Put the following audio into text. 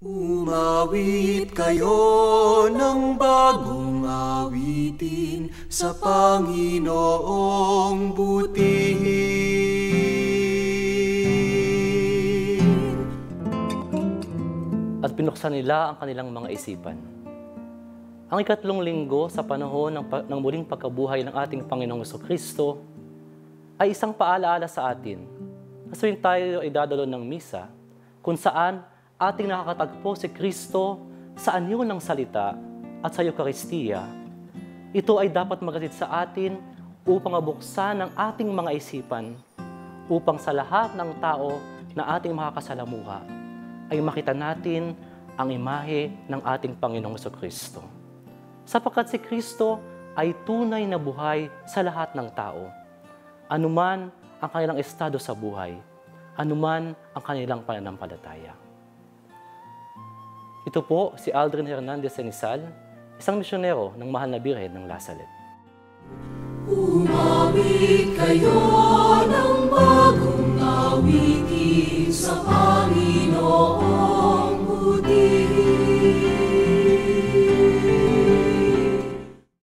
Umawit kayo ng bagong awitin sa Panginoong butihin. At pinuksan nila ang kanilang mga isipan. Ang ikatlong linggo sa panahon ng, ng muling pagkabuhay ng ating Panginoong Kristo ay isang paalaala sa atin na tayo ay dadalo ng misa, kung saan ating nakakatagpo si Kristo sa anyo ng salita at sa Eukaristiya, ito ay dapat magatid sa atin upang mabuksan ang ating mga isipan, upang sa lahat ng tao na ating makakasalamuha ay makita natin ang imahe ng ating Panginoong Kristo. Sapagkat si Kristo ay tunay na buhay sa lahat ng tao anuman ang kanilang estado sa buhay, anuman ang kanilang pananampalataya. Ito po si Aldrin Hernandez Senizal, isang misyonero ng Mahal na Birhen ng Lasalet. Umawit kayo ng bagong awitin sa Panginoon.